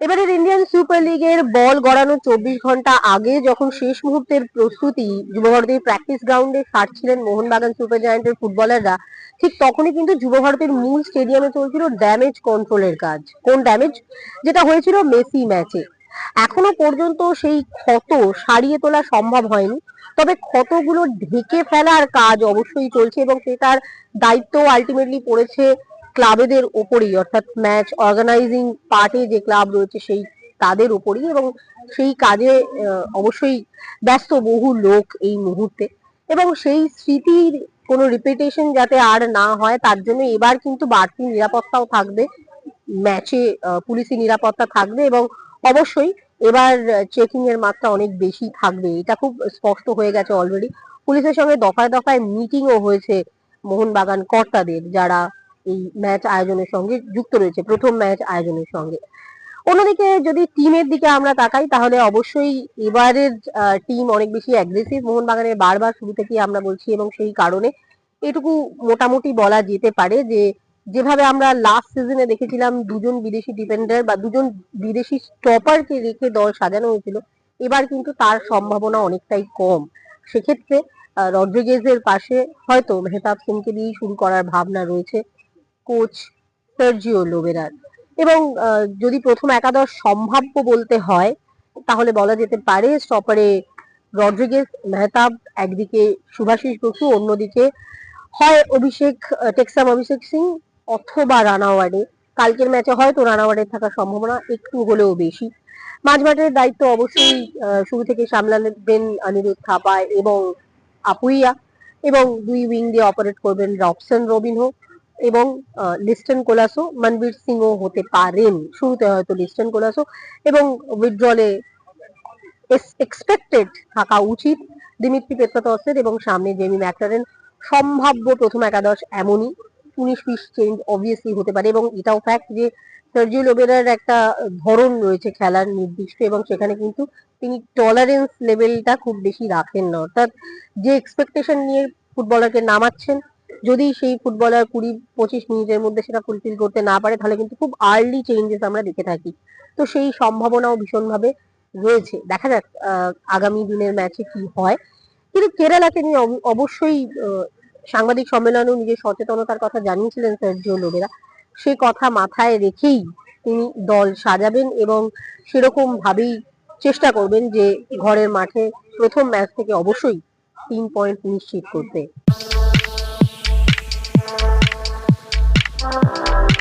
এবারের Indian super লিগের বল গড়ানো চব্বিশ ঘণ্টা আগে যখন শেষ মুহূর্তের প্রস্তুতি যুবভারতীর প্র্যাকটিস গ্রাউন্ডে সারছিলেন মোহনবাগান সুপার জায়ান্টের ফুটবলাররা ঠিক তখনই কিন্তু যুবভারতীর মূল স্টেডিয়ামে চলছিল ড্যামেজ কন্ট্রোলের কাজ। কোন ড্যামেজ যেটা হয়েছিল মেসি ম্যাচে এখনও পর্যন্ত সেই ক্ষত সারিয়ে তোলা সম্ভব হয়নি, তবে ক্ষতগুলো ঢেকে ফেলার কাজ অবশ্যই চলছে এবং সেটার দায়িত্ব আলটিমেটলি পড়েছে ক্লাবেদের ওপরেই অর্থাৎ ম্যাচ অর্গানাইজিং পার্টে যে ক্লাব রয়েছে সেই তাদের ওপরেই এবং সেই কাজে অবশ্যই ব্যস্ত বহু লোক এই মুহূর্তে। এবং সেই স্মৃতির কোনো রিপিটেশন যাতে আর না হয়, তার জন্য এবার কিন্তু বাড়তি নিরাপত্তাও থাকবে। ম্যাচে পুলিশি নিরাপত্তা থাকবে এবং অবশ্যই এবার চেকিং এর মাত্রা অনেক বেশি থাকবে। এটা খুব স্পষ্ট হয়ে গেছে অলরেডি পুলিশের সঙ্গে দফায় দফায় মিটিংও হয়েছে মোহনবাগান কর্তাদের, যারা এই ম্যাচ আয়োজনের সঙ্গে যুক্ত রয়েছে, প্রথম ম্যাচ আয়োজনের সঙ্গে। অন্যদিকে যদি টিমের দিকে আমরা তাকাই, তাহলে অবশ্যই এবারের টিম অনেক বেশি অ্যাগ্রেসিভ মোহনবাগানের বারবার শুরু থেকে আমরা বলছি এবং সেই কারণে এটুকু মোটামুটি বলা যেতে পারে যে, যেভাবে আমরা লাস্ট সিজনে দেখেছিলাম, দুজন বিদেশি ডিফেন্ডার বা দুজন বিদেশি স্টপারকে রেখে দল সাজানো হয়েছিল, এবার কিন্তু তার সম্ভাবনা অনেকটাই কম। সেক্ষেত্রে রড্রিগেজের পাশে হয়তো মেহতাব সিংকে দিয়েই শুরু করার ভাবনা রয়েছে। কোচ সার্জিও লোবেরার। এবং যদি প্রথম একাদশ সম্ভাব্য বলতে হয়, তাহলে বলা যেতে পারে স্টপারে রড্রিগেজ, মেহতাব, একদিকে সুভাষিস বসু, অন্যদিকে হয় অভিষেক টেক্সাম অভিষেক সিং অথবা রানাওয়ার্ডে কালকের ম্যাচে হয়তো রানাওয়ার্ডের থাকার সম্ভাবনা একটু হলেও বেশি। মাঝমাঠের দায়িত্ব অবশ্যই শুরু থেকে সামলাবেন অনিরুদ্ধ থাপা এবং আপুইয়া। এবং দুই উইং দিয়ে অপারেট করবেন রবসন রবিনহো। এবং লিস্টন কোলাসো মনবীর সিংও হতে পারেন। শুরুতে হয়তো লিস্টন কোলাসো এবং উইথড্রলে এক্সপেক্টেড থাকা উচিত। দিমিত্রি পেত্রাতসের এবং সামনে জেমি ম্যাকটারেন সম্ভাব্য প্রথম একাদশ এমনই। উনিশ বিশ চেঞ্জ অবভিয়াসলি হতে পারে এবং এটাও ফ্যাক্ট যে সার্জিও লোবেরার একটা ধরন রয়েছে খেলার নির্দিষ্ট এবং সেখানে কিন্তু তিনি টলারেন্স লেভেলটা খুব বেশি রাখেন না। অর্থাৎ যে এক্সপেকটেশন নিয়ে ফুটবলারকে নামাচ্ছেন যদি সেই ফুটবলার কুড়ি পঁচিশ মিনিটের মধ্যে সেটা ফুলফিল করতে না পারে, তাহলে কিন্তু খুব আর্লি চেঞ্জেস আমরা দেখে থাকি। তো সেই সম্ভাবনাও ভীষণভাবে রয়েছে। দেখা যাক আগামী দিনের ম্যাচে কি হয়। কিন্তু কেরালাকে নিয়ে অব- অবশ্যই সাংবাদিক সম্মেলনেও নিজের সচেতনতার কথা জানিয়েছিলেন সার্জিও লোবেরা সে কথা মাথায় রেখেই তিনি দল সাজাবেন এবং সেরকম ভাবেই চেষ্টা করবেন যে ঘরের মাঠে প্রথম ম্যাচ থেকে অবশ্যই তিন পয়েন্ট নিশ্চিত করতে। Thank you.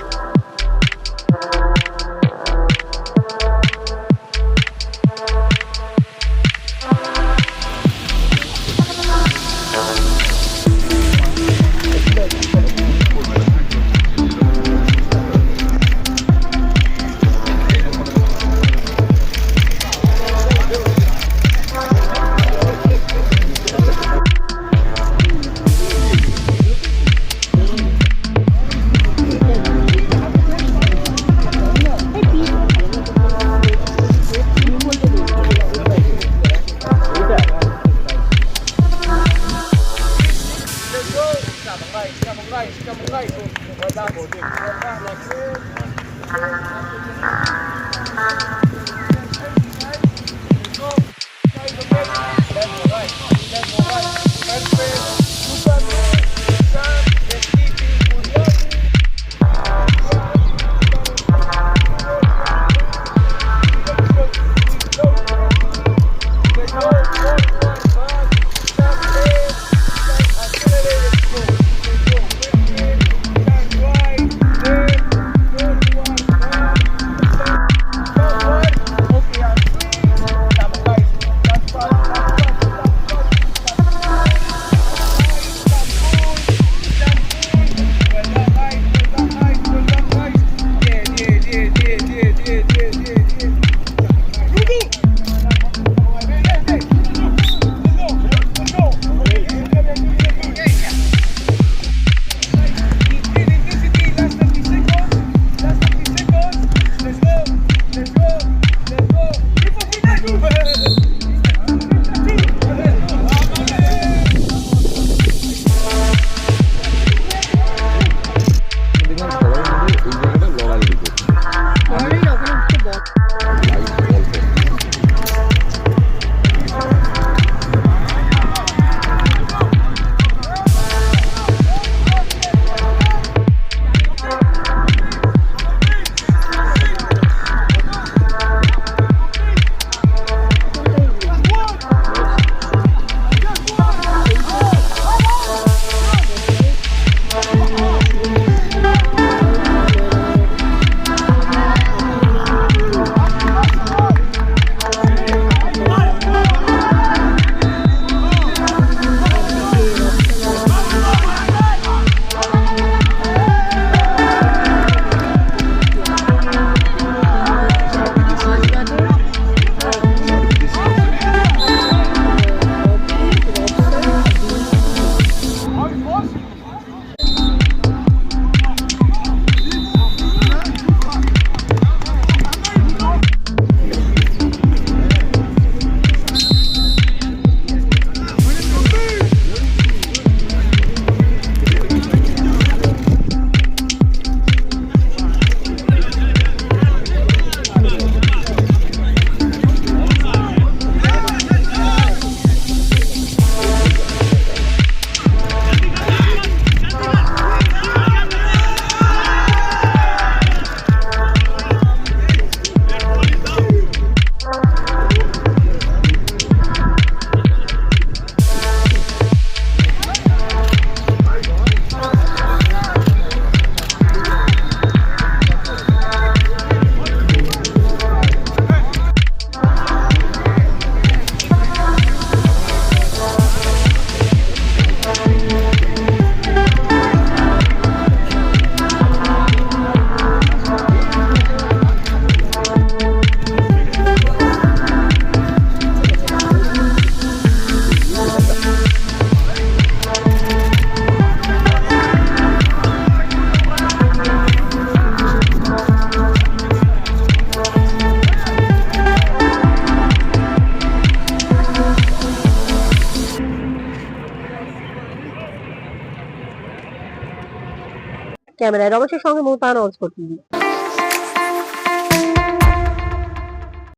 ক্যামেরায় রমেশের সঙ্গে মোহতান অক্সফোর্ড টিভি